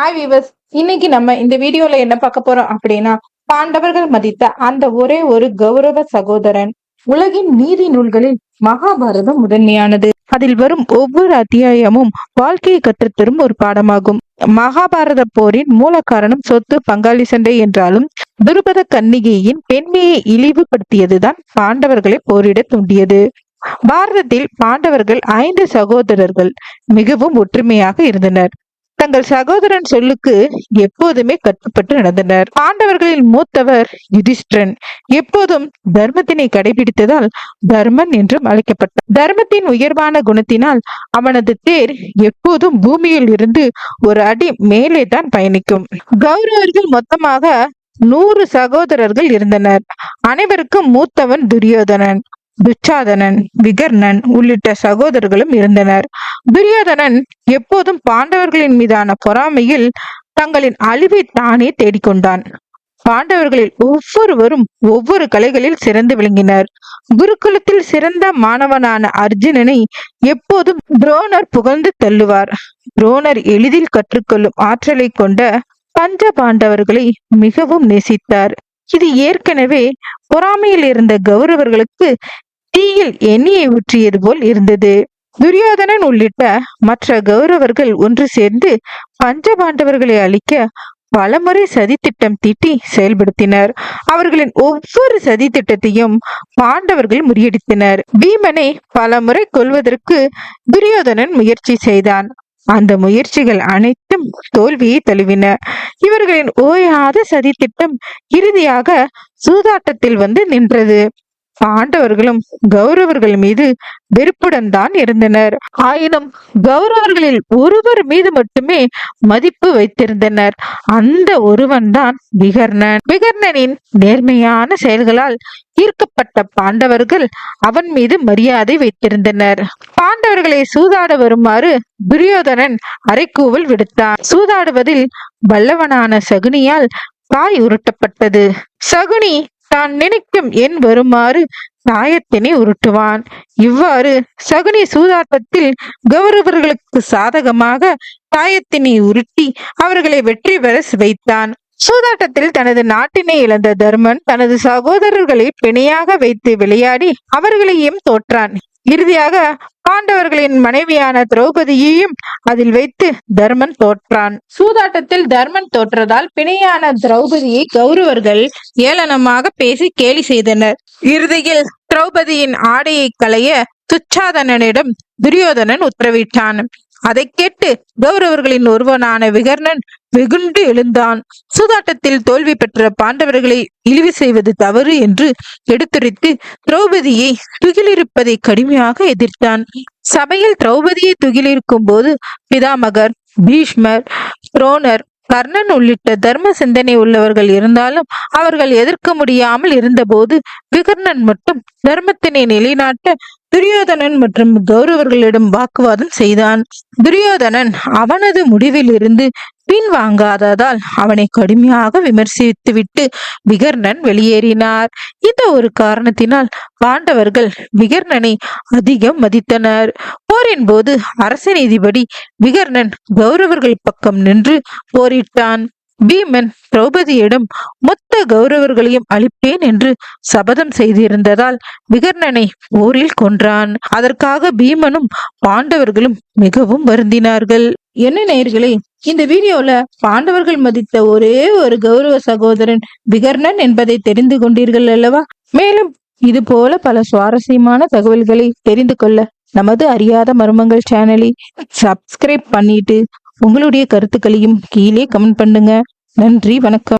Hi viewers இன்னைக்கு நம்ம இந்த வீடியோல என்ன பார்க்க போறோம் அப்படின்னா பாண்டவர்கள் மதித்த அந்த ஒரே ஒரு கௌரவ சகோதரன் உலகின் நீதி நூல்களில் மகாபாரதம் முதன்மையானது. அதில் வரும் ஒவ்வொரு அத்தியாயமும் வாழ்க்கையை கற்றுத்தரும் ஒரு பாடமாகும். மகாபாரத போரின் மூல காரணம் சொத்து பங்காளி சண்டை என்றாலும் துருபத கன்னிகையின் பெண்மையை இழிவுபடுத்தியதுதான் பாண்டவர்களை போரிட தூண்டியது. பாரதத்தில் பாண்டவர்கள் ஐந்து சகோதரர்கள் மிகவும் ஒற்றுமையாக இருந்தனர். தங்கள் சகோதரன் சொல்லுக்கு எப்போதுமே கட்டுப்பட்டு நடந்தனர். பாண்டவர்களில் மூத்தவர் யுதிஷ்டிரன். எப்போதும் தர்மத்தினை கடைபிடித்ததால் தர்மன் என்றும் அழைக்கப்பட்டார். தர்மத்தின் உயர்வான குணத்தினால் அவனது தேர் எப்போதும் பூமியில் இருந்து ஒரு அடி மேலே தான் பயணிக்கும். கௌரவர்கள் மொத்தமாக நூறு சகோதரர்கள் இருந்தனர். அனைவருக்கும் மூத்தவன் துரியோதனன். துச்சாதனன் விகர்ணன் உள்ளிட்ட சகோதரர்களும் இருந்தனர். துரியோதனன் எப்போதும் பாண்டவர்களின் மீதான பொறாமையில் தங்களின் அழிவை தானே தேடிக்கொண்டான். பாண்டவர்களில் ஒவ்வொருவரும் ஒவ்வொரு கலைகளில் சிறந்து விளங்கினர். குருகுலத்தில் சிறந்த மாணவனான அர்ஜுனனை எப்போதும் துரோணர் புகழ்ந்து தள்ளுவார். துரோணர் எளிதில் கற்றுக்கொள்ளும் ஆற்றலை கொண்ட பஞ்ச பாண்டவர்களை மிகவும் நேசித்தார். இது ஏற்கனவே பொறாமையில் இருந்த கௌரவர்களுக்கு தீயில் எண்ணெயை ஊற்றியது போல் இருந்தது. துரியோதனன் உள்ளிட்ட மற்ற கௌரவர்கள் ஒன்று சேர்ந்து பஞ்சபாண்டவர்களை அழிக்க பலமுறை சதித்திட்டம் தீட்டி செயல்படுத்தினர். அவர்களின் ஒவ்வொரு சதி திட்டத்தையும் பாண்டவர்கள் முறியடித்தனர். பீமனை பலமுறை கொள்வதற்கு துரியோதனன் முயற்சி செய்தான். அந்த முயற்சிகள் அனைத்தும் தோல்வியை தழுவின. இவர்களின் ஓயாத சதித்திட்டம் இறுதியாக சூதாட்டத்தில் வந்து நின்றது. பாண்டவர்களும் கௌரவர்கள் மீது வெறுப்புடன் தான் இருந்தனர். ஆயினும் கௌரவர்களில் ஒருவர் மீது மட்டுமே மதிப்பு வைத்திருந்தனர். அந்த ஒருவன் தான் விகர்ணன். விகர்ணனின் நேர்மையான செயல்களால் ஈர்க்கப்பட்ட பாண்டவர்கள் அவன் மீது மரியாதை வைத்திருந்தனர். பாண்டவர்களை சூதாட வருமாறு துரியோதனன் அரைக்கூவல் விடுத்தான். சூதாடுவதில் வல்லவனான சகுனியால் காய் உருட்டப்பட்டது. சகுனி தான் நினைக்கும் எண் வருமாறு தாயத்தினை உருட்டுவான். இவ்வாறு சகுனி சூதாட்டத்தில் கௌரவர்களுக்கு சாதகமாக தாயத்தினை உருட்டி அவர்களை வெற்றி பெற வைத்தான் சூதாட்டத்தில் தனது நாட்டினை இழந்த தர்மன் தனது சகோதரர்களை பிணையாக வைத்து விளையாடி அவர்களையும் தோற்றான். இறுதியாக பாண்டவர்களின் மனைவியான திரௌபதியையும் அதில் வைத்து தர்மன் தோற்றான். சூதாட்டத்தில் தர்மன் தோற்றதால் பிணையான திரௌபதியை கௌரவர்கள் ஏளனமாக பேசி கேலி செய்தனர். இறுதியில் திரௌபதியின் ஆடையை களைய துச்சாதனனிடம் துரியோதனன் உத்தரவிட்டான். அதை கேட்டு கௌரவர்களின் ஒருவனான விகர்ணன் வெகுண்டு எழுந்தான். சூதாட்டத்தில் தோல்வி பெற்ற பாண்டவர்களை இழிவு செய்வது தவறு என்று எடுத்துரைத்து திரௌபதியை துகிலிருப்பதை கடுமையாக எதிர்த்தான். சபையில் திரௌபதியை துகிலிருக்கும் போது பிதாமகர் பீஷ்மர் துரோணர் கர்ணன் உள்ளிட்ட தர்ம சிந்தனை உள்ளவர்கள் இருந்தாலும் அவர்கள் எதிர்க்க முடியாமல் இருந்தபோது விகர்ணன் மட்டும் தர்மத்தினை நிலைநாட்ட துரியோதனன் மற்றும் கௌரவர்களிடம் வாக்குவாதம் செய்தான். துரியோதனன் அவனது முடிவிலிருந்து பின்வாங்காததால் அவனை கடுமையாக விமர்சித்துவிட்டு விகர்ணன் வெளியேறினார். இந்த ஒரு காரணத்தினால் பாண்டவர்கள் விகர்ணனை அதிகம் மதித்தனர். போரின் போது அரச நீதிபடி விகர்ணன் கௌரவர்கள் பக்கம் நின்று போரிட்டான். பீமன் திரௌபதியிடம் மொத்த கௌரவர்களையும் அளிப்பேன் என்று சபதம் செய்திருந்ததால் விகர்ணனை போரில் கொன்றான். அதற்காக பீமனும் பாண்டவர்களும் மிகவும் வருந்தினார்கள். என்ன நேர்களே இந்த வீடியோல பாண்டவர்கள் மதித்த ஒரே ஒரு கௌரவ சகோதரன் விகர்ணன் என்பதை தெரிந்து கொண்டீர்கள் அல்லவா? மேலும் இது போல பல சுவாரஸ்யமான தகவல்களை தெரிந்து கொள்ள நமது அறியாத மர்மங்கள் சேனலை சப்ஸ்கிரைப் பண்ணிட்டு உங்களுடைய கருத்துக்களையும் கீழே கமெண்ட் பண்ணுங்க. நன்றி வணக்கம்.